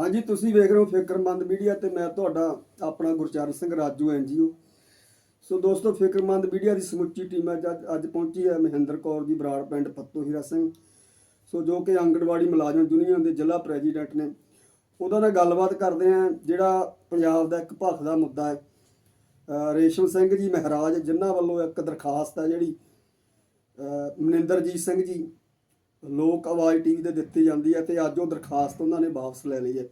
ਹਾਂਜੀ, ਤੁਸੀਂ ਵੇਖ ਰਹੇ ਹੋ ਫਿਕਰਮੰਦ ਮੀਡੀਆ ਤੇ ਮੈਂ ਤੁਹਾਡਾ, ਆਪਣਾ ਗੁਰਚਰਨ ਸਿੰਘ ਰਾਜੂ ਐਨਜੀਓ ਸੋ ਦੋਸਤੋ, ਫਿਕਰਮੰਦ ਮੀਡੀਆ ਦੀ ਸਮੁੱਚੀ ਟੀਮ ਅੱਜ ਅੱਜ ਪਹੁੰਚੀ ਹੈ ਮਹਿੰਦਰ ਕੌਰ ਜੀ, ਬਰਾੜ ਪਿੰਡ ਫੱਤੋ ਹੀਰਾ ਸਿੰਘ। ਸੋ ਜੋ ਕਿ ਆਂਗਣਵਾੜੀ ਮੁਲਾਜ਼ਮ ਯੂਨੀਅਨ ਦੇ ਜ਼ਿਲ੍ਹਾ ਪ੍ਰੈਜ਼ੀਡੈਂਟ ਨੇ। ਉਹਨਾਂ ਨਾਲ ਗੱਲਬਾਤ ਕਰਦੇ ਆ ਜਿਹੜਾ ਪੰਜਾਬ ਦਾ ਇੱਕ ਭੱਖ ਦਾ ਮੁੱਦਾ ਹੈ। ਰੇਸ਼ਮ ਸਿੰਘ ਜੀ ਮਹਾਰਾਜ, ਜਿਨ੍ਹਾਂ ਵੱਲੋਂ ਇੱਕ ਦਰਖਾਸਤ ਹੈ ਜਿਹੜੀ ਮਨਿੰਦਰਜੀਤ ਸਿੰਘ ਜੀ ਲੋਕ ਆਵਾਜ਼ ਟੀਵੀ ਤੇ ਦਿੱਤੀ ਜਾਂਦੀ ਹੈ ਤੇ ਅੱਜ ਉਹ ਦਰਖਾਸਤ ਉਹਨਾਂ ਨੇ ਵਾਪਸ ਲੈ ਲਈ ਹੈ।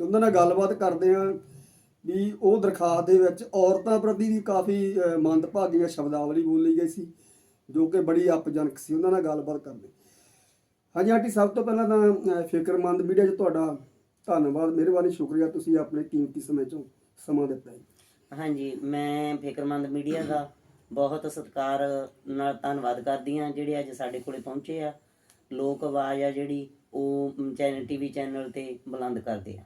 ਤੇ ਉਹਨਾਂ ਨਾਲ ਗੱਲਬਾਤ ਕਰਦੇ ਹਾਂ ਵੀ ਉਹ ਦਰਖਾਸਤ ਦੇ ਵਿੱਚ ਔਰਤਾਂ ਪ੍ਰਤੀ ਵੀ ਕਾਫੀ ਮੰਦਭਾਗੀ ਮੰਦਭਾਗੀਆਂ ਸ਼ਬਦਾਵਲੀ ਬੋਲੀ ਗਈ ਸੀ, ਜੋ ਕਿ ਬੜੀ ਅਪਜਨਕ ਸੀ। ਉਹਨਾਂ ਨਾਲ ਗੱਲਬਾਤ ਕਰਦੇ ਹਾਂਜੀ ਆਂਟੀ, ਸਭ ਤੋਂ ਪਹਿਲਾਂ ਤਾਂ ਫਿਕਰਮੰਦ ਮੀਡੀਆ 'ਚ ਤੁਹਾਡਾ ਧੰਨਵਾਦ, ਮਿਹਰਬਾਨੀ, ਸ਼ੁਕਰੀਆ। ਤੁਸੀਂ ਆਪਣੇ ਕੀਮਤੀ ਸਮੇਂ 'ਚੋਂ ਸਮਾਂ ਦਿੱਤਾ ਜੀ। ਹਾਂਜੀ, ਮੈਂ ਫਿਕਰਮੰਦ ਮੀਡੀਆ ਦਾ ਬਹੁਤ ਸਤਿਕਾਰ ਨਾਲ ਧੰਨਵਾਦ ਕਰਦੀ ਹਾਂ, ਜਿਹੜੇ ਅੱਜ ਸਾਡੇ ਕੋਲੇ ਪਹੁੰਚੇ ਆ। ਲੋਕ ਆਵਾਜ਼ ਆ ਜਿਹੜੀ ਉਹ ਚੈਨਲ ਟੀਵੀ ਚੈਨਲ ਤੇ ਬੁਲੰਦ ਕਰਦੇ ਆ।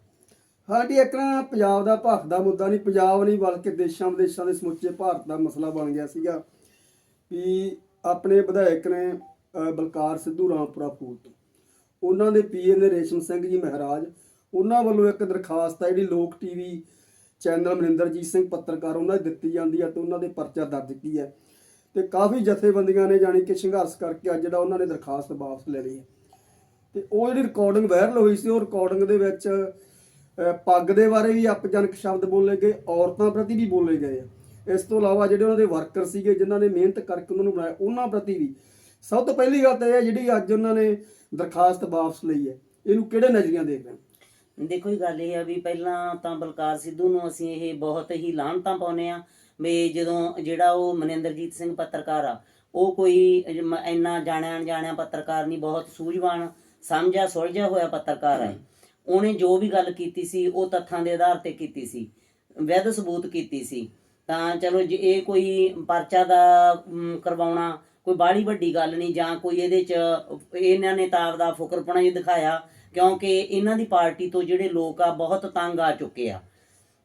ਹਾਂਜੀ ਇੱਕ ਨਾ ਪੰਜਾਬ ਦਾ ਭਾਰਤ ਦਾ ਮੁੱਦਾ ਨਹੀਂ, ਪੰਜਾਬ ਨਹੀਂ, ਬਲਕਿ ਦੇਸ਼ਾਂ ਵਿਦੇਸ਼ਾਂ ਦੇ ਸਮੁੱਚੇ ਭਾਰਤ ਦਾ ਮਸਲਾ ਬਣ ਗਿਆ ਸੀਗਾ ਵੀ ਆਪਣੇ ਵਿਧਾਇਕ ਨੇ ਬਲਕਾਰ ਸਿੱਧੂ ਰਾਮਪੁਰਾ ਫੂਲ ਤੋਂ। ਉਹਨਾਂ ਦੇ ਪੀਏ ਨੇ ਰੇਸ਼ਮ ਸਿੰਘ ਜੀ ਮਹਾਰਾਜ। ਉਹਨਾਂ ਵੱਲੋਂ ਇੱਕ ਦਰਖਾਸਤ ਆ ਜਿਹੜੀ ਲੋਕ ਟੀਵੀ ਚੈਨਲ ਮਨਿੰਦਰਜੀਤ ਸਿੰਘ ਪੱਤਰਕਾਰ ਉਹਨਾਂ ਦੀ ਦਿੱਤੀ ਜਾਂਦੀ ਹੈ ਤੇ ਉਹਨਾਂ ਦੇ ਪਰਚਾ ਦਰਜ ਕੀਤੀ ਹੈ ਤੇ ਕਾਫੀ ਜਥੇਬੰਦੀਆਂ ਨੇ ਜਾਣੀ ਕਿ ਸੰਘਰਸ਼ ਕਰਕੇ ਅੱਜ ਜਿਹੜਾ ਉਹਨਾਂ ਨੇ ਦਰਖਾਸਤ ਵਾਪਸ ਲੈ ਲਈ ਹੈ। ਤੇ ਉਹ ਜਿਹੜੀ ਰਿਕਾਰਡਿੰਗ ਵਾਇਰਲ ਹੋਈ ਸੀ, ਉਹ ਰਿਕਾਰਡਿੰਗ ਦੇ ਵਿੱਚ ਪੱਗ ਦੇ ਬਾਰੇ ਵੀ ਅਪਜਨਕ ਸ਼ਬਦ ਬੋਲੇ ਗਏ, ਔਰਤਾਂ ਪ੍ਰਤੀ ਵੀ ਬੋਲੇ ਗਏ ਆ। ਇਸ ਤੋਂ ਇਲਾਵਾ ਜਿਹੜੇ ਉਹਨਾਂ ਦੇ ਵਰਕਰ ਸੀਗੇ, ਜਿਨ੍ਹਾਂ ਨੇ ਮਿਹਨਤ ਕਰਕੇ ਉਹਨਾਂ ਨੂੰ ਬਣਾਇਆ, ਉਹਨਾਂ ਪ੍ਰਤੀ ਵੀ। ਸਭ ਤੋਂ ਪਹਿਲੀ ਗੱਲ ਤਾਂ ਇਹ ਹੈ ਜਿਹੜੀ ਅੱਜ ਉਹਨਾਂ ਨੇ ਦਰਖਾਸਤ ਵਾਪਸ ਲਈ ਹੈ। ਇਹਨੂੰ ਕਿਹੜੇ ਨਜ਼ਰੀਆਂ ਦੇਖ ਰਹੇ ਹੋ? ਦੇਖੋ ਇਹ ਗੱਲ ਇਹ ਆ ਵੀ ਪਹਿਲਾਂ ਤਾਂ ਬਲਕਾਰ ਸਿੱਧੂ ਨੂੰ ਅਸੀਂ ਇਹ ਬਹੁਤ ਹੀ ਲਾਹਨਤਾਂ ਪਾਉਨੇ ਆ ਵੀ ਜਦੋਂ ਜਿਹੜਾ ਉਹ ਮਨਿੰਦਰਜੀਤ ਸਿੰਘ ਪੱਤਰਕਾਰ ਆ, ਉਹ ਕੋਈ ਇੰਨਾ ਜਾਣਿਆ ਅਣਜਾਣਿਆ ਪੱਤਰਕਾਰ ਨਹੀਂ, ਬਹੁਤ ਸੂਝਵਾਨ ਸਮਝਿਆ ਸੁਲਝਿਆ ਹੋਇਆ ਪੱਤਰਕਾਰ ਹੈ ਉਹਨੇ ਜੋ ਵੀ ਗੱਲ ਕੀਤੀ ਸੀ, ਉਹ ਤੱਥਾਂ ਦੇ ਆਧਾਰ ਤੇ ਕੀਤੀ ਸੀ ਵਿਦ ਸਬੂਤ ਕੀਤੀ ਸੀ। ਤਾਂ ਚਲੋ ਜੇ ਇਹ ਕੋਈ ਪਰਚਾ ਦਾ ਕਰਵਾਉਣਾ, ਕੋਈ ਬਾਹਲੀ ਵੱਡੀ ਗੱਲ ਨਹੀਂ, ਜਾਂ ਕੋਈ ਇਹਦੇ ਚ ਇਹਨਾਂ ਨੇ ਤਾਂ ਆਪਦਾ ਫੁਕਰਪਣਾ ਹੀ ਦਿਖਾਇਆ, ਕਿਉਂਕਿ ਇਹਨਾਂ ਦੀ ਪਾਰਟੀ ਤੋਂ ਜਿਹੜੇ ਲੋਕ ਆ, ਬਹੁਤ ਤੰਗ ਆ ਚੁੱਕੇ ਆ।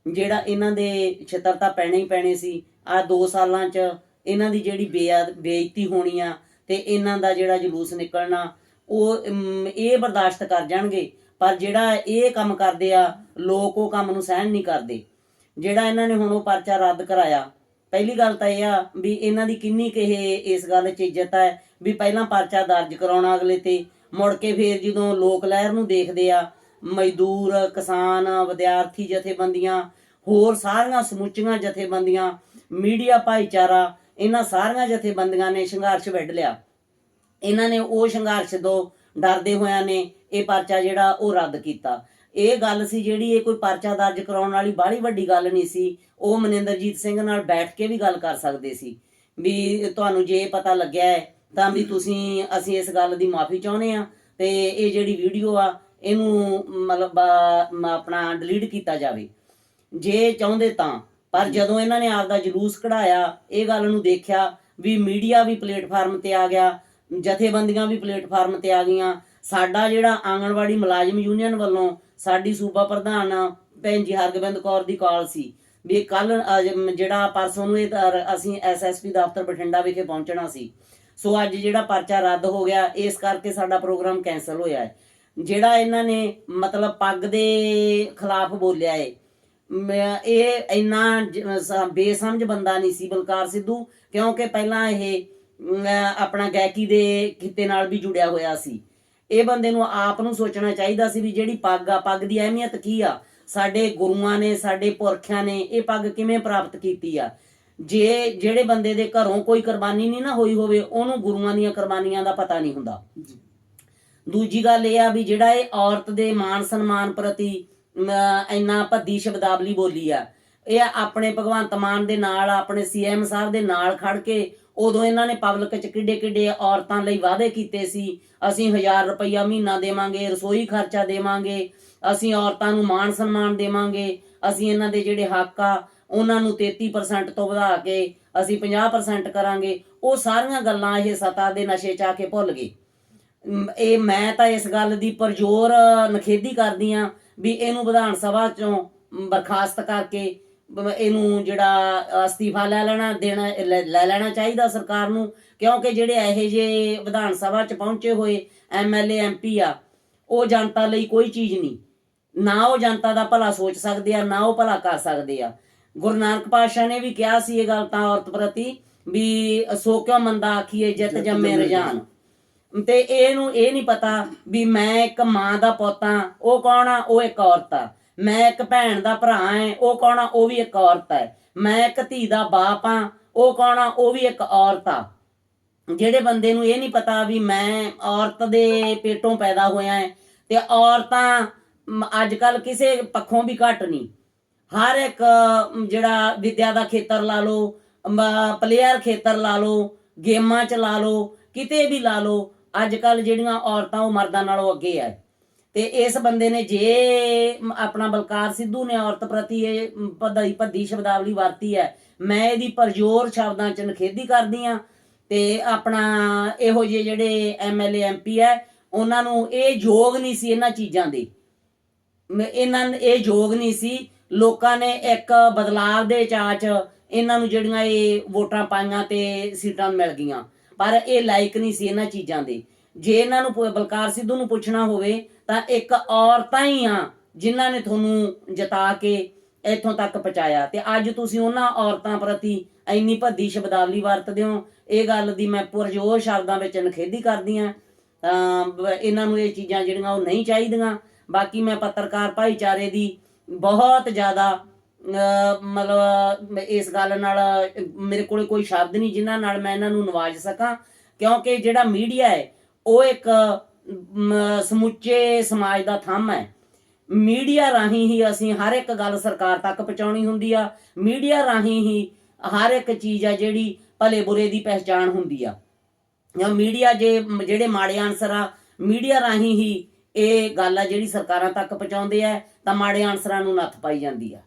ਜਿਹੜਾ ਇਹਨਾਂ ਦੇ ਛਿੱਤਰ ਤਾਂ ਪੈਣੇ ਹੀ ਪੈਣੇ ਸੀ ਆ 2 ਸਾਲਾਂ ਚ ਇਹਨਾਂ ਦੀ ਜਿਹੜੀ ਬੇਆ, ਬੇਇੱਜ਼ਤੀ ਹੋਣੀ ਆ ਤੇ ਇਹਨਾਂ ਦਾ ਜਿਹੜਾ ਜਲੂਸ ਨਿਕਲਣਾ, ਉਹ ਇਹ ਬਰਦਾਸ਼ਤ ਕਰ ਜਾਣਗੇ। ਪਰ ਜਿਹੜਾ ਇਹ ਕੰਮ ਕਰਦੇ ਆ, ਲੋਕ ਉਹ ਕੰਮ ਨੂੰ ਸਹਿਣ ਨਹੀਂ ਕਰਦੇ। ਜਿਹੜਾ ਇਹਨਾਂ ਨੇ ਹੁਣ ਉਹ ਪਰਚਾ ਰੱਦ ਕਰਾਇਆ, ਪਹਿਲੀ ਗੱਲ ਤਾਂ ਇਹ ਆ ਵੀ ਇਹਨਾਂ ਦੀ ਕਿੰਨੀ ਕੁ ਇਸ ਗੱਲ 'ਚ ਇੱਜ਼ਤ ਹੈ ਵੀ ਪਹਿਲਾਂ ਪਰਚਾ ਦਰਜ ਕਰਾਉਣਾ ਅਗਲੇ ਤੇ, ਮੁੜ ਕੇ ਫੇਰ ਜਦੋਂ ਲੋਕ ਲਹਿਰ ਨੂੰ ਦੇਖਦੇ ਆ ਮਜ਼ਦੂਰ, ਕਿਸਾਨ, ਵਿਦਿਆਰਥੀ, ਜਥੇਬੰਦੀਆਂ, ਹੋਰ ਸਾਰੀਆਂ ਸਮੁੱਚੀਆਂ ਜਥੇਬੰਦੀਆਂ, ਮੀਡੀਆ, ਭਾਈਚਾਰਾ, ਇਹਨਾਂ ਸਾਰੀਆਂ ਜਥੇਬੰਦੀਆਂ ਨੇ ਸੰਘਰਸ਼ ਵਿੱਢ ਲਿਆ। ਇਹਨਾਂ ਨੇ ਉਹ ਸੰਘਰਸ਼ ਤੋਂ ਡਰਦੇ ਹੋਇਆਂ ਨੇ ਇਹ ਪਰਚਾ ਜਿਹੜਾ ਉਹ ਰੱਦ ਕੀਤਾ। ਇਹ ਗੱਲ ਸੀ ਜਿਹੜੀ ਇਹ ਕੋਈ ਪਰਚਾ ਦਰਜ ਕਰਾਉਣ ਵਾਲੀ ਬਾਹਲੀ ਵੱਡੀ ਗੱਲ ਨਹੀਂ ਸੀ। ਉਹ ਮਨਿੰਦਰਜੀਤ ਸਿੰਘ ਨਾਲ ਬੈਠ ਕੇ ਵੀ ਗੱਲ ਕਰ ਸਕਦੇ ਸੀ। ਵੀ ਤੁਹਾਨੂੰ ਜੇ ਪਤਾ ਲੱਗਿਆ ਹੈ, ਤਾਂ ਵੀ ਤੁਸੀਂ, ਅਸੀਂ ਇਸ ਗੱਲ ਦੀ ਮਾਫੀ ਚਾਹੁੰਦੇ ਆ ਤੇ ਇਹ ਜਿਹੜੀ ਵੀਡੀਓ ਆ ਇਹਨੂੰ ਮਤਲਬ ਆਪਣਾ ਡਿਲੀਟ ਕੀਤਾ ਜਾਵੇ। ਜੇ ਚਾਹੁੰਦੇ ਤਾਂ ਪਰ ਜਦੋਂ ਇਹਨਾਂ ਨੇ ਆਪਦਾ ਜਲੂਸ ਕਢਾਇਆ ਇਹ ਗੱਲ ਨੂੰ ਦੇਖਿਆ ਵੀ ਮੀਡੀਆ ਵੀ ਪਲੇਟਫਾਰਮ ਤੇ ਆ ਗਿਆ ਜਥੇਬੰਦੀਆਂ ਵੀ ਪਲੇਟਫਾਰਮ ਤੇ ਆ ਗਈਆਂ ਸਾਡਾ ਜਿਹੜਾ ਆਂਗਣਵਾੜੀ ਮੁਲਾਜ਼ਮ ਯੂਨੀਅਨ ਵੱਲੋਂ ਸਾਡੀ ਸੂਬਾ ਪ੍ਰਧਾਨ ਭੈਣ ਜੀ ਹਰਗੋਬਿੰਦ ਕੌਰ ਦੀ ਕਾਲ ਸੀ ਵੀ ਕੱਲ ਜਿਹੜਾ ਪਰਸੋਂ ਨੂੰ ਇਹ ਅਸੀਂ ਐਸਐਸਪੀ ਦਫ਼ਤਰ ਬਠਿੰਡਾ ਵਿਖੇ ਪਹੁੰਚਣਾ ਸੀ। ਸੋ ਅੱਜ ਜਿਹੜਾ ਪਰਚਾ ਰੱਦ ਹੋ ਗਿਆ ਇਸ ਕਰਕੇ ਸਾਡਾ ਪ੍ਰੋਗਰਾਮ ਕੈਨਸਲ ਹੋਇਆ ਹੈ। ਜਿਹੜਾ ਇਹਨਾਂ ਨੇ ਮਤਲਬ ਪੱਗ ਦੇ ਖਿਲਾਫ ਬੋਲਿਆ ਏ। ਮੈਂ- ਇਹ ਇੰਨਾ ਬੇਸਮਝ ਬੰਦਾ ਨਹੀਂ ਸੀ ਬਲਕਾਰ ਸਿੱਧੂ, ਕਿਉਂਕਿ ਪਹਿਲਾਂ ਇਹ ਆਪਣਾ ਗਾਇਕੀ ਦੇ ਕਿੱਤੇ ਨਾਲ ਵੀ ਜੁੜਿਆ ਹੋਇਆ ਸੀ। ਇਹ ਬੰਦੇ ਨੂੰ ਆਪ ਨੂੰ ਸੋਚਣਾ ਚਾਹੀਦਾ ਸੀ ਵੀ ਜਿਹੜੀ ਪੱਗ ਆ, ਪੱਗ ਦੀ ਅਹਿਮੀਅਤ ਕੀ ਆ? ਸਾਡੇ ਗੁਰੂਆਂ ਨੇ, ਸਾਡੇ ਪੁਰਖਿਆਂ ਨੇ ਇਹ ਪੱਗ ਕਿਵੇਂ ਪ੍ਰਾਪਤ ਕੀਤੀ ਆ? ਜੇ ਜਿਹੜੇ ਬੰਦੇ ਦੇ ਘਰੋਂ ਕੋਈ ਕੁਰਬਾਨੀ ਨਹੀਂ ਨਾ ਹੋਈ ਹੋਵੇ, ਉਹਨੂੰ ਗੁਰੂਆਂ ਦੀਆਂ ਕੁਰਬਾਨੀਆਂ ਦਾ ਪਤਾ ਨਹੀਂ ਹੁੰਦਾ। ਦੂਜੀ ਗੱਲ ਇਹ ਆ ਵੀ ਜਿਹੜਾ ਇਹ ਔਰਤ ਦੇ ਮਾਨ ਸਨਮਾਨ ਪ੍ਰਤੀ ਇੰਨਾ ਭੱਦੀ ਸ਼ਬਦਾਵਲੀ ਬੋਲੀ ਆ। ਇਹ ਆਪਣੇ ਭਗਵੰਤ ਮਾਨ ਦੇ ਨਾਲ, ਆਪਣੇ ਸੀਐਮ ਸਾਹਿਬ ਦੇ ਨਾਲ ਖੜ ਕੇ ਉਦੋਂ ਇਹਨਾਂ ਨੇ ਪਬਲਿਕ ਚ ਕਿੱਡੇ ਕਿੱਡੇ ਔਰਤਾਂ ਲਈ ਵਾਅਦੇ ਕੀਤੇ ਸੀ। ਅਸੀਂ 1000 ਰੁਪਇਆ ਮਹੀਨਾ ਦੇਵਾਂਗੇ, ਰਸੋਈ ਖਰਚਾ ਦੇਵਾਂਗੇ, ਅਸੀਂ ਔਰਤਾਂ ਨੂੰ ਮਾਣ ਸਨਮਾਨ ਦੇਵਾਂਗੇ, ਅਸੀਂ ਇਹਨਾਂ ਦੇ ਜਿਹੜੇ ਹੱਕ ਆ, ਉਹਨਾਂ ਨੂੰ 33% ਤੋਂ ਵਧਾ ਕੇ ਅਸੀਂ 50% ਕਰਾਂਗੇ। ਉਹ ਸਾਰੀਆਂ ਗੱਲਾਂ ਇਹ ਸਤਾ ਦੇ ਨਸ਼ੇ ਚ ਆ ਕੇ ਭੁੱਲ ਗਏ। ਇਹ ਮੈਂ ਤਾਂ ਇਸ ਗੱਲ ਦੀ ਪਰਜੋਰ ਨਖੇਦੀ ਕਰਦੀ ਆ ਵੀ ਇਹਨੂੰ ਵਿਧਾਨ ਸਭਾ ਚੋਂ ਬਰਖਾਸਤ ਕਰਕੇ ਇਹਨੂੰ ਜਿਹੜਾ ਅਸਤੀਫਾ ਲੈ ਲੈਣਾ ਦੇਣਾ ਲੈ ਲੈਣਾ ਚਾਹੀਦਾ ਸਰਕਾਰ ਨੂੰ ਕਿਉਂਕਿ ਜਿਹੜੇ ਇਹੋ ਜਿਹੇ ਵਿਧਾਨ ਸਭਾ ਚ ਪਹੁੰਚੇ ਹੋਏ ਐਮਐਲਏ ਐਮਪੀ ਆ ਉਹ ਜਨਤਾ ਲਈ ਕੋਈ ਚੀਜ਼ ਨਹੀਂ। ਨਾ ਉਹ ਜਨਤਾ ਦਾ ਭਲਾ ਸੋਚ ਸਕਦੇ ਆ ਨਾ ਉਹ ਭਲਾ ਕਰ ਸਕਦੇ ਆ। ਗੁਰੂ ਨਾਨਕ ਪਾਤਸ਼ਾਹ ਨੇ ਵੀ ਕਿਹਾ ਸੀ ਇਹ ਗੱਲ ਤਾਂ ਔਰਤ ਪ੍ਰਤੀ ਵੀ ਸੋ ਕਿਉ ਮੰਦਾ ਆਖੀਏ ਜਿਤ ਜੰਮੇ ਰਜਾਨ। ਤੇ ਇਹਨੂੰ ਇਹ ਨਹੀਂ ਪਤਾ ਵੀ ਮੈਂ ਇੱਕ ਮਾਂ ਦਾ ਪੁੱਤ ਆ ਉਹ ਕੌਣ ਆ? ਉਹ ਇੱਕ ਔਰਤ ਆ। ਮੈਂ ਇੱਕ ਭੈਣ ਦਾ ਭਰਾ ਆ ਉਹ ਕੌਣ ਆ? ਉਹ ਵੀ ਇੱਕ ਔਰਤ ਹੈ ਮੈਂ ਇੱਕ ਧੀ ਦਾ ਬਾਪ ਆ ਉਹ ਕੌਣ ਆ? ਉਹ ਵੀ ਇੱਕ ਔਰਤ ਆ। ਜਿਹੜੇ ਬੰਦੇ ਨੂੰ ਇਹ ਨਹੀਂ ਪਤਾ ਵੀ ਮੈਂ ਔਰਤ ਦੇ ਪੇਟੋਂ ਪੈਦਾ ਹੋਇਆ ਹੈ ਤੇ ਔਰਤਾਂ ਅੱਜ ਕੱਲ ਕਿਸੇ ਪੱਖੋਂ ਵੀ ਘੱਟ ਨਹੀਂ। ਹਰ ਇੱਕ ਜਿਹੜਾ ਵਿਦਿਆ ਦਾ ਖੇਤਰ ਲਾ ਲਓ ਪਲੇਅਰ ਖੇਤਰ ਲਾ ਲਓ, ਗੇਮਾਂ ਚ ਲਾ ਲਓ, ਕਿਤੇ ਵੀ ਲਾ ਲਓ ਅੱਜ ਕੱਲ ਜਿਹੜੀਆਂ ਔਰਤਾਂ ਉਹ ਮਰਦਾਂ ਨਾਲੋਂ ਅੱਗੇ ਆ ਤੇ ਇਸ ਬੰਦੇ ਨੇ ਜੇ ਆਪਣਾ ਬਲਕਾਰ ਸਿੱਧੂ ਨੇ ਔਰਤ ਪ੍ਰਤੀ ਇਹ ਮ, ਭੱਦੀ ਭੱਦੀ ਸ਼ਬਦਾਵਲੀ ਵਰਤੀ ਹੈ ਮੈਂ ਇਹਦੀ ਪਰਜੋਰ ਸ਼ਬਦਾਂ ਚ ਨਖੇਦੀ ਕਰਦੀ ਆ ਤੇ ਆਪਣਾ ਇਹੋ ਜਿਹੇ ਜਿਹੜੇ ਐਮਐਲਏ ਐਮਪੀ ਹੈ ਉਹਨਾਂ ਨੂੰ ਇਹ ਯੋਗ ਨਹੀਂ ਸੀ ਇਹਨਾਂ ਚੀਜ਼ਾਂ ਦੇ। ਇਹਨਾਂ ਇਹ ਯੋਗ ਨਹੀਂ ਸੀ। ਲੋਕਾਂ ਨੇ ਇੱਕ ਬਦਲਾਵ ਦੇ ਚਾਚ ਇਹਨਾਂ ਨੂੰ ਜਿਹੜੀਆਂ ਇਹ ਵੋਟਾਂ ਪਾਈਆਂ ਤੇ ਸੀਟਾਂ ਮਿਲ ਗਈਆਂ। ਪਰ ਇਹ ਲਾਇਕ ਨਹੀਂ ਸੀ ਇਹਨਾਂ ਚੀਜ਼ਾਂ ਦੇ। ਜੇ ਇਹਨਾਂ ਨੂੰ ਬਲਕਾਰ ਸਿੱਧੂ ਨੂੰ ਪੁੱਛਣਾ ਹੋਵੇ, ਤਾਂ ਇੱਕ ਔਰਤਾਂ ਹੀ ਆ ਜਿਨ੍ਹਾਂ ਨੇ ਤੁਹਾਨੂੰ ਜਤਾ ਕੇ ਇੱਥੋਂ ਤੱਕ ਪਹੁੰਚਾਇਆ। ਤੇ ਅੱਜ ਤੁਸੀਂ ਉਹਨਾਂ ਔਰਤਾਂ ਪ੍ਰਤੀ ਇੰਨੀ ਭੱਦੀ ਸ਼ਬਦਾਵਲੀ ਵਰਤਦੇ ਹੋ। ਇਹ ਗੱਲ ਦੀ ਮੈਂ ਪੁਰਜੋਰ ਸ਼ਬਦਾਂ ਵਿੱਚ ਨਖੇਦੀ ਕਰਦੀ ਆ ਤਾਂ ਇਹਨਾਂ ਨੂੰ ਇਹ ਚੀਜ਼ਾਂ ਜਿਹੜੀਆਂ ਉਹ ਨਹੀਂ ਚਾਹੀਦੀਆਂ। ਬਾਕੀ ਮੈਂ ਪੱਤਰਕਾਰ ਭਾਈਚਾਰੇ ਦੀ ਬਹੁਤ ਜ਼ਿਆਦਾ ਮਤਲਬ ਇਸ ਗੱਲ ਨਾਲ ਮੇਰੇ ਕੋਲੇ ਕੋਈ ਸ਼ਬਦ ਨਹੀਂ ਜਿਨ੍ਹਾਂ ਨਾਲ ਮੈਂ ਇਹਨਾਂ ਨੂੰ ਨਵਾਜ ਸਕਾਂ, ਕਿਉਂਕਿ ਜਿਹੜਾ ਮੀਡੀਆ ਹੈ, ਉਹ ਇੱਕ ਸਮੁੱਚੇ ਸਮਾਜ ਦਾ ਥੰਮ ਹੈ। ਮੀਡੀਆ ਰਾਹੀਂ ਹੀ ਅਸੀਂ ਹਰ ਇੱਕ ਗੱਲ ਸਰਕਾਰ ਤੱਕ ਪਹੁੰਚਾਉਣੀ ਹੁੰਦੀ ਆ। ਮੀਡੀਆ ਰਾਹੀਂ ਹੀ ਹਰ ਇੱਕ ਚੀਜ਼ ਆ ਜਿਹੜੀ ਭਲੇ ਬੁਰੇ ਦੀ ਪਹਿਚਾਣ ਹੁੰਦੀ ਆ। ਜਾਂ ਮੀਡੀਆ ਜੇ, ਜਿਹੜੇ ਮਾੜੇ ਆਨਸਰ ਆ, ਮੀਡੀਆ ਰਾਹੀਂ ਹੀ ਇਹ ਗੱਲ ਆ ਜਿਹੜੀ ਸਰਕਾਰਾਂ ਤੱਕ ਪਹੁੰਚਾਉਂਦੇ ਆ, ਤਾਂ ਮਾੜੇ ਆਨਸਰਾਂ ਨੂੰ ਨੱਥ ਪਾਈ ਜਾਂਦੀ ਆ।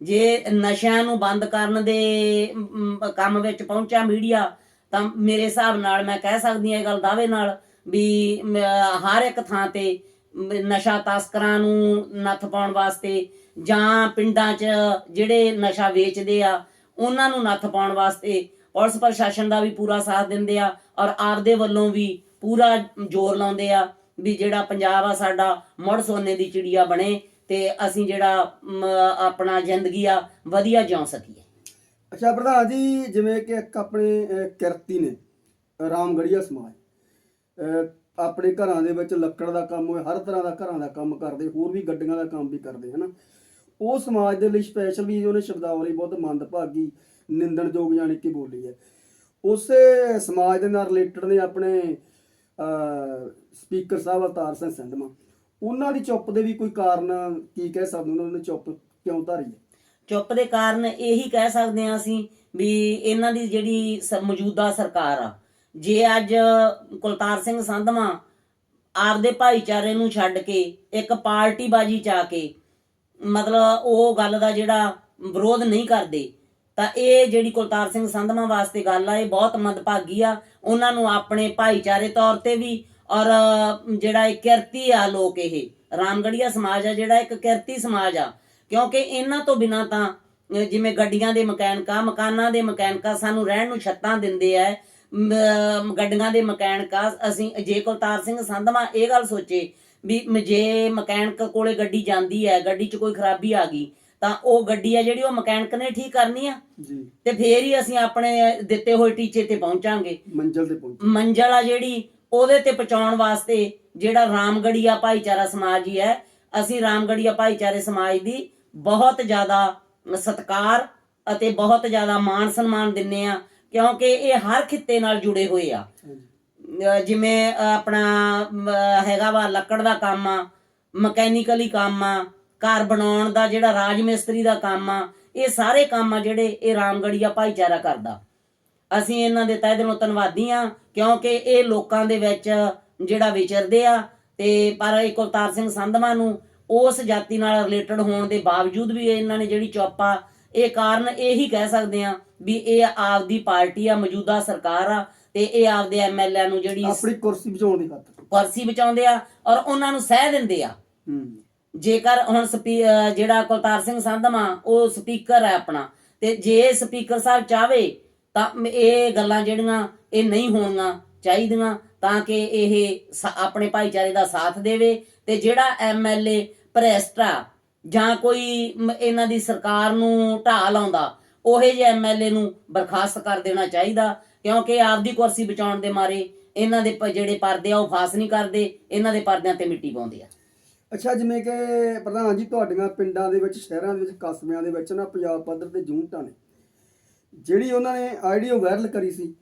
ਜੇ ਨਸ਼ਿਆਂ ਨੂੰ ਬੰਦ ਕਰਨ ਦੇ ਕੰਮ ਵਿੱਚ ਪਹੁੰਚਿਆ ਮੀਡੀਆ ਤਾਂ ਮੇਰੇ ਹਿਸਾਬ ਨਾਲ ਮੈਂ ਕਹਿ ਸਕਦੀ ਹਾਂ ਇਹ ਗੱਲ ਦਾਅਵੇ ਨਾਲ ਵੀ ਹਰ ਇੱਕ ਥਾਂ ਤੇ ਨਸ਼ਾ ਤਸਕਰਾਂ ਨੂੰ ਨੱਥ ਪਾਉਣ ਵਾਸਤੇ ਜਾਂ ਪਿੰਡਾਂ 'ਚ ਜਿਹੜੇ ਨਸ਼ਾ ਵੇਚਦੇ ਆ, ਉਹਨਾਂ ਨੂੰ ਨੱਥ ਪਾਉਣ ਵਾਸਤੇ ਪੁਲਿਸ ਪ੍ਰਸ਼ਾਸਨ ਦਾ ਵੀ ਪੂਰਾ ਸਾਥ ਦਿੰਦੇ ਆ ਔਰ ਆਪਦੇ ਵੱਲੋਂ ਵੀ ਪੂਰਾ ਜ਼ੋਰ ਲਾਉਂਦੇ ਆ ਵੀ ਜਿਹੜਾ ਪੰਜਾਬ ਆ, ਸਾਡਾ ਮੁੜ ਸੋਨੇ ਦੀ ਚਿੜੀਆ ਬਣੇ। ਤੇ ਅਸੀਂ ਜਿਹੜਾ ਆਪਣਾ ਜ਼ਿੰਦਗੀ ਆ, ਵਧੀਆ ਜਿਉ ਸਕੀਏ। ਅੱਛਾ ਪ੍ਰਧਾਨ ਜੀ, ਜਿਵੇਂ ਕਿ ਇੱਕ ਆਪਣੇ ਕਿਰਤੀ ਨੇ ਰਾਮਗੜੀਆ ਸਮਾਜ। ਆਪਣੇ ਘਰਾਂ ਦੇ ਵਿੱਚ ਲੱਕੜ ਦਾ ਕੰਮ ਹੋਏ, ਹਰ ਤਰ੍ਹਾਂ ਦਾ ਘਰਾਂ ਦਾ ਕੰਮ ਕਰਦੇ, ਹੋਰ ਵੀ ਗੱਡੀਆਂ ਦਾ ਕੰਮ ਵੀ ਕਰਦੇ, ਹਨਾ। ਉਹ ਸਮਾਜ ਦੇ ਲਈ ਸਪੈਸ਼ਲੀ ਉਹਨੇ ਸ਼ਬਦਾਵਲੀ ਬਹੁਤ ਮੰਦਭਾਗੀ, ਨਿੰਦਣਯੋਗ ਜਾਣੀ ਕਿ ਬੋਲੀ ਹੈ। ਉਸੇ ਸਮਾਜ ਦੇ ਨਾਲ ਰਿਲੇਟਡ ਨੇ ਆਪਣੇ ਸਪੀਕਰ ਸਾਹਿਬ ਅਵਤਾਰ ਸਿੰਘ ਸੰਧਮਾ। ਉਹਨਾਂ ਦੀ ਚੁੱਪ ਦੇ ਵੀ ਕੋਈ ਕਾਰਨ ਕੀ ਕਹਿ ਸਕਦੇ ਉਹਨਾਂ ਨੇ ਚੁੱਪ ਕਿਉਂ ਧਾਰੀ ਹੈ? ਚੁੱਪ ਦੇ ਕਾਰਨ ਇਹੀ ਕਹਿ ਸਕਦੇ ਹਾਂ ਅਸੀਂ ਵੀ ਇਹਨਾਂ ਦੀ ਜਿਹੜੀ ਮੌਜੂਦਾ ਸਰਕਾਰ ਆ, ਜੇ ਅੱਜ ਕੁਲਤਾਰ ਸਿੰਘ ਸੰਧਵਾ ਆਪਦੇ ਭਾਈਚਾਰੇ ਨੂੰ ਛੱਡ ਕੇ, ਇੱਕ ਪਾਰਟੀ ਬਾਜੀ ਚ ਆ ਕੇ ਮਤਲਬ ਉਹ ਗੱਲ ਦਾ ਜਿਹੜਾ ਵਿਰੋਧ ਨਹੀਂ ਕਰਦੇ, ਤਾਂ ਇਹ ਜਿਹੜੀ ਕੁਲਤਾਰ ਸਿੰਘ ਸੰਧਵਾ ਵਾਸਤੇ ਗੱਲ ਆ, ਇਹ ਬਹੁਤ ਮੰਦਭਾਗੀ ਆ। ਉਹਨਾਂ ਨੂੰ ਆਪਣੇ ਭਾਈਚਾਰੇ ਤੌਰ ਤੇ ਵੀ ਔਰ ਜਿਹੜਾ ਇਹ ਕਿਰਤੀ ਆ ਲੋਕ ਇਹ ਰਾਮਗੜੀਆ ਸਮਾਜ ਆ ਜਿਹੜਾ ਇੱਕ ਕਿਰਤੀ ਸਮਾਜ ਆ। ਕਿਉਂਕਿ ਇਹਨਾਂ ਤੋਂ ਬਿਨਾ ਤਾਂ ਜਿਵੇਂ ਗੱਡੀਆਂ ਦੇ ਮਕੈਨਿਕਾਂ ਮਕਾਨਾਂ ਦੇ ਮਕੈਨਿਕਾਂ ਸਾਨੂੰ ਰਹਿਣ ਨੂੰ ਛੱਤਾਂ ਦਿੰਦੇ ਆ ਗੱਡੀਆਂ ਦੇ ਮਕੈਨਿਕਾਂ ਅਸੀਂ ਜੇ ਕੁਲਤਾਰ ਸਿੰਘ ਸੰਧਵਾ ਇਹ ਗੱਲ ਸੋਚੇ ਵੀ ਜੇ ਮਕੈਨਿਕ ਕੋਲੇ ਗੱਡੀ ਜਾਂਦੀ ਹੈ ਗੱਡੀ 'ਚ ਕੋਈ ਖਰਾਬੀ ਆ ਗਈ ਤਾਂ ਉਹ ਗੱਡੀ ਆ ਜਿਹੜੀ ਉਹ ਮਕੈਨਿਕ ਨੇ ਠੀਕ ਕਰਨੀ ਆ। ਜੀ। ਤੇ ਫੇਰ ਹੀ ਅਸੀਂ ਆਪਣੇ ਦਿੱਤੇ ਹੋਏ ਟੀਚੇ ਤੇ ਪਹੁੰਚਾਂਗੇ। ਮੰਜ਼ਲ ਤੇ ਪਹੁੰਚੇ। ਮੰਜ਼ਲ ਆ ਜਿਹੜੀ ਉਹਦੇ ਤੇ ਪਹੁੰਚਾਉਣ ਵਾਸਤੇ ਜਿਹੜਾ ਰਾਮਗੜੀਆ ਭਾਈਚਾਰਾ ਸਮਾਜ ਹੀ ਹੈ ਅਸੀਂ ਰਾਮਗੜੀਆ ਭਾਈਚਾਰੇ ਸਮਾਜ ਦੀ ਬਹੁਤ ਜ਼ਿਆਦਾ ਸਤਿਕਾਰ ਅਤੇ ਬਹੁਤ ਜ਼ਿਆਦਾ ਮਾਣ ਸਨਮਾਨ ਦਿੰਨੇ ਆ ਕਿਉਂਕਿ ਇਹ ਹਰ ਖਿੱਤੇ ਨਾਲ ਜੁੜੇ ਹੋਏ ਆ। ਜਿਵੇਂ ਆਪਣਾ ਹੈਗਾ ਵਾ ਲੱਕੜ ਦਾ ਕੰਮ ਆ ਮਕੈਨੀਕਲੀ ਕੰਮ ਆ ਘਰ ਬਣਾਉਣ ਦਾ ਜਿਹੜਾ ਰਾਜ ਮਿਸਤਰੀ ਦਾ ਕੰਮ ਆ ਇਹ ਸਾਰੇ ਕੰਮ ਆ ਜਿਹੜੇ ਇਹ ਰਾਮਗੜੀਆ ਭਾਈਚਾਰਾ ਕਰਦਾ। ਅਸੀਂ ਇਹਨਾਂ ਦੇ ਤਹਿ ਦਿਲੋਂ ਧੰਨਵਾਦੀ ਆ ਕਿਉਂਕਿ ਇਹ ਲੋਕਾਂ ਦੇ ਵਿੱਚ ਜਿਹੜਾ ਵਿਚਰਦੇ ਆ ਤੇ ਪਰ ਇਹ ਕੁਲਤਾਰ ਸਿੰਘ ਸੰਧਵਾ ਨੂੰ ਉਸ ਜਾਤੀ ਨਾਲ ਰਿਲੇਟਡ ਹੋਣ ਦੇ ਬਾਵਜੂਦ ਵੀ ਇਹਨਾਂ ਨੇ ਜਿਹੜੀ ਚੁੱਪ ਆ ਇਹ ਕਾਰਨ ਇਹੀ ਕਹਿ ਸਕਦੇ ਆ ਵੀ ਇਹ ਆਪਦੀ ਪਾਰਟੀ ਆ ਮੌਜੂਦਾ ਸਰਕਾਰ ਆ ਤੇ ਇਹ ਆਪਦੇ ਐਮਐਲਏ ਨੂੰ ਜਿਹੜੀ ਆਪਣੀ ਕੁਰਸੀ ਬਚਾਉਣ ਦੀ ਖਾਤਰ ਕੁਰਸੀ ਬਚਾਉਂਦੇ ਆ ਔਰ ਉਹਨਾਂ ਨੂੰ ਸਹਿ ਦਿੰਦੇ ਆ। ਹੂੰ। ਜੇਕਰ ਹੁਣ ਜਿਹੜਾ ਕੁਲਤਾਰ ਸਿੰਘ ਸੰਧਮਾ ਉਹ ਸਪੀਕਰ ਹੈ ਆਪਣਾ ਤੇ ਜੇ ਸਪੀਕਰ ਸਾਹਿਬ ਚਾਵੇ ਤਾਂ ਇਹ ਗੱਲਾਂ ਜਿਹੜੀਆਂ ਇਹ ਨਹੀਂ ਹੋਣੀਆਂ ਚਾਹੀਦੀਆਂ ਤਾਂ ਕਿ ਇਹ ਆਪਣੇ ਭਾਈਚਾਰੇ ਦਾ ਸਾਥ ਦੇਵੇ ਤੇ ਜਿਹੜਾ ਐਮਐਲਏ ਭ੍ਰਿਸ਼ਟ ਜਾਂ ਕੋਈ ਇਹਨਾਂ ਦੀ ਸਰਕਾਰ ਨੂੰ ਢਾਹ ਲਾਉਂਦਾ ਉਹੇ ਜਿਹੇ ਐਮਐਲਏ ਨੂੰ ਬਰਖਾਸਤ ਕਰ ਦੇਣਾ ਚਾਹੀਦਾ, ਕਿਉਂਕਿ ਆਪਦੀ ਕੁਰਸੀ ਬਚਾਉਣ ਦੇ ਮਾਰੇ ਇਹਨਾਂ ਦੇ ਜਿਹੜੇ ਪਰਦੇ ਆ ਉਹ ਫਾਸ ਨਹੀਂ ਕਰਦੇ, ਇਹਨਾਂ ਦੇ ਪਰਦਿਆਂ ਤੇ ਮਿੱਟੀ ਪਾਉਂਦੇ ਆ। ਅੱਛਾ, ਜਿਵੇਂ ਕਿ ਪ੍ਰਧਾਨ ਜੀ, ਤੁਹਾਡੀਆਂ ਪਿੰਡਾਂ ਦੇ ਵਿੱਚ, ਸ਼ਹਿਰਾਂ ਦੇ ਵਿੱਚ, ਕਸਬਿਆਂ ਦੇ ਵਿੱਚ ਨਾ ਪੰਜਾਬ ਪੱਧਰ ਤੇ ਜੂਨਟਾਂ ਨੇ। ਜਿਹੜੀ ਉਹਨਾਂ ਨੇ ਆਈਡੀਓ ਵਾਇਰਲ ਕਰੀ ਸੀ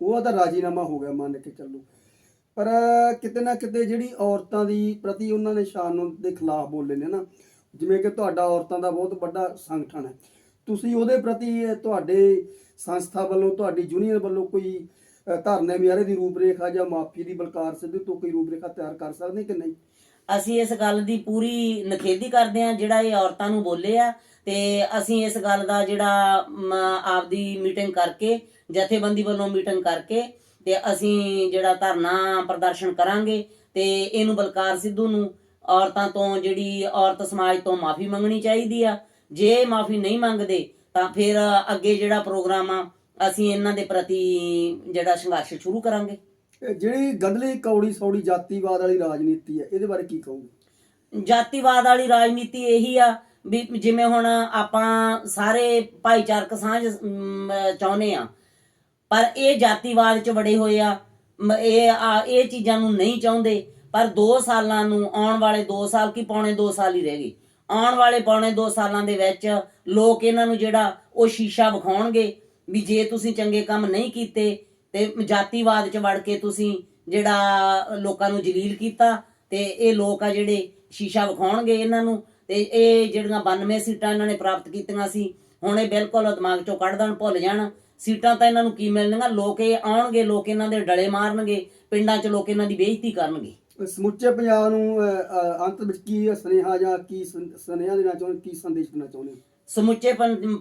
ਉਹ ਤਾਂ ਰਾਜੀਨਾਮਾ ਹੋ ਗਿਆ ਮੰਨ ਕੇ ਚੱਲੋ। ਪਰ ਕਿਤੇ ਨਾ ਕਿਤੇ ਜਿਹੜੀ ਔਰਤਾਂ ਦੀ ਪ੍ਰਤੀ ਉਹਨਾਂ ਨੇ ਸ਼ਾਨ ਦੇ ਖਿਲਾਫ ਬੋਲੇ ਨੇ ਨਾ ਜਿਵੇਂ ਕਿ ਤੁਹਾਡਾ ਔਰਤਾਂ ਦਾ ਬਹੁਤ ਵੱਡਾ ਸੰਗਠਨ ਹੈ। ਤੁਸੀਂ ਉਹਦੇ ਪ੍ਰਤੀ ਤੁਹਾਡੇ ਸੰਸਥਾ ਵੱਲੋਂ ਤੁਹਾਡੀ ਯੂਨੀਅਨ ਵੱਲੋਂ ਕੋਈ ਅ, ਧਰਨੇ ਮਿਆਰੇ ਦੀ ਰੂਪਰੇਖਾ ਜਾਂ ਮਾਫੀ ਦੀ ਬਲਕਾਰ ਸਿੱਧੂ ਤੋਂ ਕੋਈ ਰੂਪਰੇਖਾ ਤਿਆਰ ਕਰ ਸਕਦੇ ਕਿ ਨਹੀਂ? ਅਸੀਂ ਇਸ ਗੱਲ ਦੀ ਪੂਰੀ ਨਖੇਦੀ ਕਰਦੇ ਹਾਂ, ਜਿਹੜਾ ਇਹ ਔਰਤਾਂ ਨੂੰ ਬੋਲੇ ਆ, ਤੇ ਅਸੀਂ ਇਸ ਗੱਲ ਦਾ ਜਿਹੜਾ ਆਪਦੀ ਮੀਟਿੰਗ ਕਰਕੇ, ਜਥੇਬੰਦੀ ਵੱਲੋਂ ਮੀਟਿੰਗ ਕਰਕੇ, ਤੇ ਅਸੀਂ ਜਿਹੜਾ ਧਰਨਾ ਪ੍ਰਦਰਸ਼ਨ ਕਰਾਂਗੇ, ਤੇ ਇਹਨੂੰ ਬਲਕਾਰ ਸਿੱਧੂ ਨੂੰ ਔਰਤਾਂ ਤੋਂ ਜਿਹੜੀ ਔਰਤ ਸਮਾਜ ਤੋਂ ਮਾਫੀ ਮੰਗਣੀ ਚਾਹੀਦੀ ਆ। ਜੇ ਮਾਫੀ ਨਹੀਂ ਮੰਗਦੇ, ਤਾਂ ਫਿਰ ਅੱਗੇ ਜਿਹੜਾ ਪ੍ਰੋਗਰਾਮ ਆ, ਅਸੀਂ ਇਹਨਾਂ ਦੇ ਪ੍ਰਤੀ ਜਿਹੜਾ ਸੰਘਰਸ਼ ਸ਼ੁਰੂ ਕਰਾਂਗੇ। ਜਿਹੜੀ ਗੰਦਲੀ ਕੌੜੀ ਸੌੜੀ ਜਾਤੀਵਾਦ ਵਾਲੀ ਰਾਜਨੀਤੀ ਹੈ, ਇਹਦੇ ਬਾਰੇ ਕੀ ਕਹੋਗੇ? ਜਾਤੀਵਾਦ ਵਾਲੀ ਰਾਜਨੀਤੀ ਇਹੀ ਆ ਵੀ ਜਿਵੇਂ ਹੁਣ ਆਪਾਂ ਸਾਰੇ ਭਾਈਚਾਰਕ ਸਾਂਝ ਚਾਹੁੰਦੇ ਆ। ਪਰ ਇਹ ਜਾਤੀਵਾਦ ਚ ਵੜੇ ਹੋਏ ਆ ਇਹ ਇਹ ਚੀਜ਼ਾਂ ਨੂੰ ਨਹੀਂ ਚਾਹੁੰਦੇ। ਪਰ 2 ਸਾਲਾਂ ਨੂੰ, ਆਉਣ ਵਾਲੇ 2 ਸਾਲ, ਕੀ ਪੌਣੇ 2 ਸਾਲ ਹੀ ਰਹਿ ਗਏ। ਆਉਣ ਵਾਲੇ ਪੌਣੇ 2 ਸਾਲਾਂ ਦੇ ਵਿੱਚ ਲੋਕ ਇਹਨਾਂ ਨੂੰ ਜਿਹੜਾ ਉਹ ਸ਼ੀਸ਼ਾ ਵਿਖਾਉਣਗੇ ਵੀ ਜੇ ਤੁਸੀਂ ਚੰਗੇ ਕੰਮ ਨਹੀਂ ਕੀਤੇ ਤੇ ਜਾਤੀਵਾਦ ਚ ਵੜ ਕੇ ਤੁਸੀਂ ਜਿਹੜਾ ਲੋਕਾਂ ਨੂੰ ਜਲੀਲ ਕੀਤਾ ਤੇ ਇਹ ਲੋਕ ਆ ਜਿਹੜੇ ਸ਼ੀਸ਼ਾ ਵਿਖਾਉਣਗੇ ਇਹਨਾਂ ਨੂੰ ਤੇ ਇਹ ਜਿਹੜੀਆਂ 92 ਸੀਟਾਂ ਇਹਨਾਂ ਨੇ ਪ੍ਰਾਪਤ ਕੀਤੀਆਂ ਸੀ ਹੁਣ ਇਹ ਬਿਲਕੁਲ ਦਿਮਾਗ ਚੋਂ ਕੱਢ ਦੇਣ ਭੁੱਲ ਜਾਣ। ਸੀਟਾਂ ਤਾਂ ਇਹਨਾਂ ਨੂੰ ਕੀ ਮਿਲਣਗੀਆਂ ਲੋਕ ਇਹ ਆਉਣਗੇ ਲੋਕ ਇਹਨਾਂ ਦੇ ਡਲੇ ਮਾਰਨਗੇ ਪਿੰਡਾਂ 'ਚ ਲੋਕ ਇਹਨਾਂ ਦੀ ਬੇਇੱਜ਼ਤੀ ਕਰਨਗੇ। ਸਮੁੱਚੇ ਪੰਜਾਬ ਨੂੰ ਅੰਤ ਵਿੱਚ ਕੀ ਸੁਨੇਹਾ ਜਾਂ ਕੀ ਸੁਨ- ਸੁਨੇਹਾ ਦੇਣਾ ਚਾਹੁੰਦੇ ਕੀ ਸੰਦੇਸ਼ ਦੇਣਾ ਚਾਹੁੰਦੇ? ਸਮੁੱਚੇ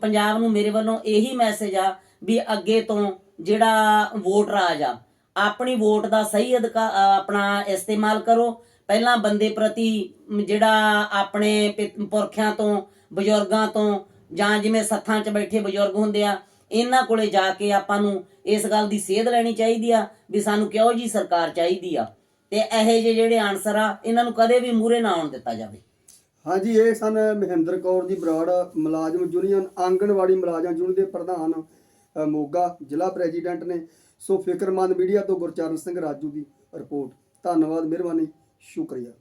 ਪੰਜਾਬ ਨੂੰ ਮੇਰੇ ਵੱਲੋਂ ਇਹੀ ਮੈਸੇਜ ਆ ਵੀ ਅੱਗੇ ਤੋਂ ਜਿਹੜਾ ਵੋਟ ਰਾਜ ਆ, ਆਪਣੀ ਵੋਟ ਦਾ ਸਹੀ ਅਧਿਕਾ- ਆਪਣਾ ਇਸਤੇਮਾਲ ਕਰੋ। ਪਹਿਲਾਂ ਬੰਦੇ ਪ੍ਰਤੀ ਜਿਹੜਾ ਆਪਣੇ ਪੁਰਖਿਆਂ ਤੋਂ, ਬਜ਼ੁਰਗਾਂ ਤੋਂ ਜਾਂ ਜਿਵੇਂ ਸੱਥਾਂ 'ਚ ਬੈਠੇ ਬਜ਼ੁਰਗ ਹੁੰਦੇ ਆ, ਇਹਨਾਂ ਕੋਲੇ ਜਾ ਕੇ ਆਪਾਂ ਨੂੰ ਇਸ ਗੱਲ ਦੀ ਸੇਧ ਲੈਣੀ ਚਾਹੀਦੀ ਆ ਵੀ ਸਾਨੂੰ ਕਿਹੋ ਜੀ ਸਰਕਾਰ ਚਾਹੀਦੀ ਆ। ਤੇ ਇਹੋ ਜਿਹੇ ਜਿਹੜੇ ਆਨਸਰ ਆ, ਇਹਨਾਂ ਨੂੰ ਕਦੇ ਵੀ ਮੂਰੇ ਨਾ ਆਉਣ ਦਿੱਤਾ ਜਾਵੇ। ਹਾਂਜੀ, ਇਹ ਸਨ ਮਹਿੰਦਰ ਕੌਰ ਦੀ ਬਰਾੜ, ਮੁਲਾਜ਼ਮ ਯੂਨੀਅਨ, ਆਂਗਣਵਾੜੀ ਮੁਲਾਜ਼ਮ ਯੂਨੀਅਨ ਦੇ ਪ੍ਰਧਾਨ ਮੋਗਾ ਜ਼ਿਲ੍ਹਾ ਪ੍ਰੈਜ਼ੀਡੈਂਟ ਨੇ। ਸੋ ਫਿਕਰਮੰਦ ਮੀਡੀਆ ਤੋਂ ਗੁਰਚਰਨ ਸਿੰਘ ਰਾਜੂ ਦੀ ਰਿਪੋਰਟ। ਧੰਨਵਾਦ, ਮਿਹਰਬਾਨੀ, ਸ਼ੁਕਰੀਆ।